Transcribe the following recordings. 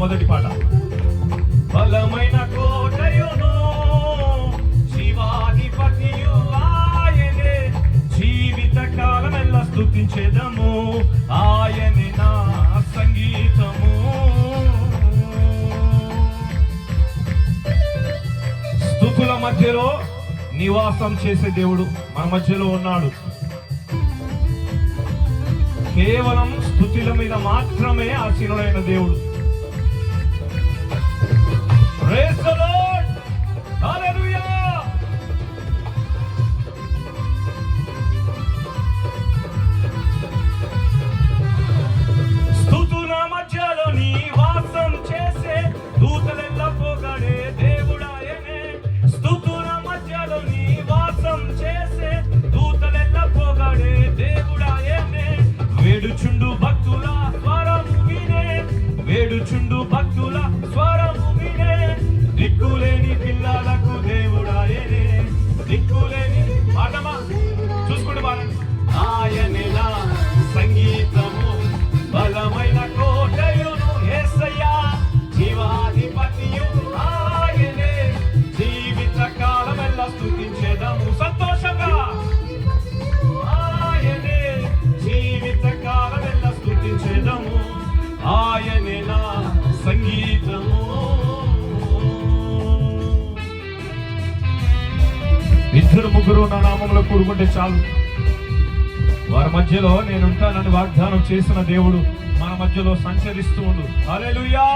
మొదటి పాట. బలమైన కోటయును శివాధిపతియు ఆయనే. జీవిత కాలమెల్లా స్థుతించేదము ఆయనే నా సంగీతము. స్థుతుల మధ్యలో నివాసం చేసే దేవుడు మన మధ్యలో ఉన్నాడు. కేవలం స్థుతుల మీద మాత్రమే ఆశీనుడైన దేవుడు. దిక్కులేని పిల్లలకు దేవుడాయనే. దిక్కులేని పాటమా చూసుకుంటూ బాగా ఆయనే నా సంగీతము బలమైన కోటయును యేసయ్యా జీవాధిపతియు ఆయనే. జీవిత కాలమెల్ల స్థుతించేదము సంతోషంగా. ఆయనే. జీవిత కాలమెల్ల స్థుతించేదము ఆయనే నా సంగీతము ఇద్దరు ముగ్గురు నా నామంలో కూడుకుంటే చాలు. వారి మధ్యలో నేనుంటానని వాగ్దానం చేసిన దేవుడు మన మధ్యలో సంచరిస్తూ ఉండు. హల్లెలూయా!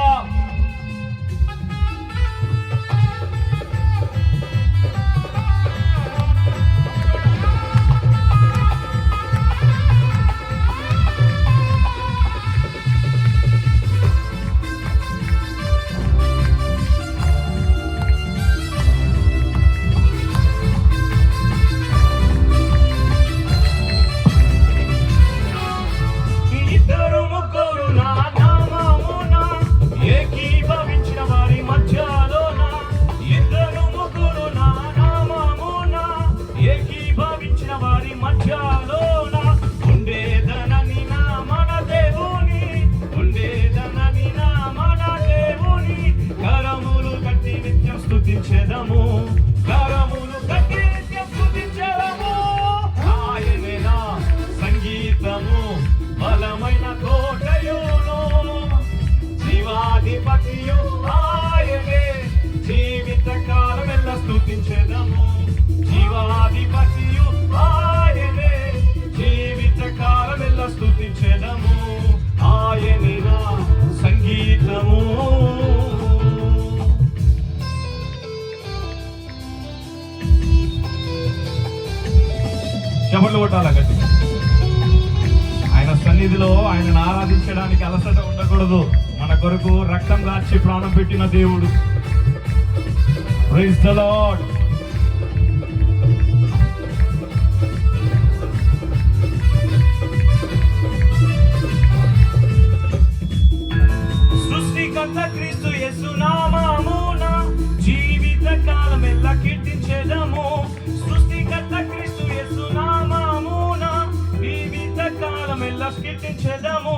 స్తుతించెదము సంగీతము. చెమటలు కొట్టాల గట్టి? ఆయన సన్నిధిలో ఆయనను ఆరాధించడానికి అలసట ఉండకూడదు. మన కొరకు రక్తం దాచి ప్రాణం పెట్టిన దేవుడు. ప్రైజ్ ద లార్డ్ సృష్టికర్త క్రీస్తు యేసు నామమున జీవిత కాలమెల్ల కీర్తించెదము? సృష్టికర్త క్రీస్తు యేసు నామమున జీవిత కాలమెల్ల కీర్తించెదము?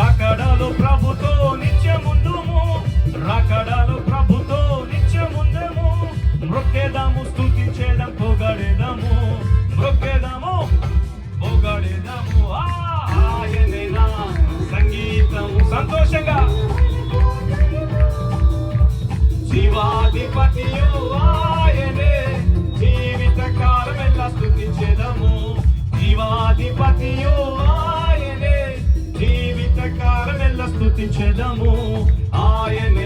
రకడలు ప్రభుతో నిత్యముందుము రకడలు ప్రభుతో నిత్యముందము మృక్కెదము స్తు స్థుతించెదము ఆయన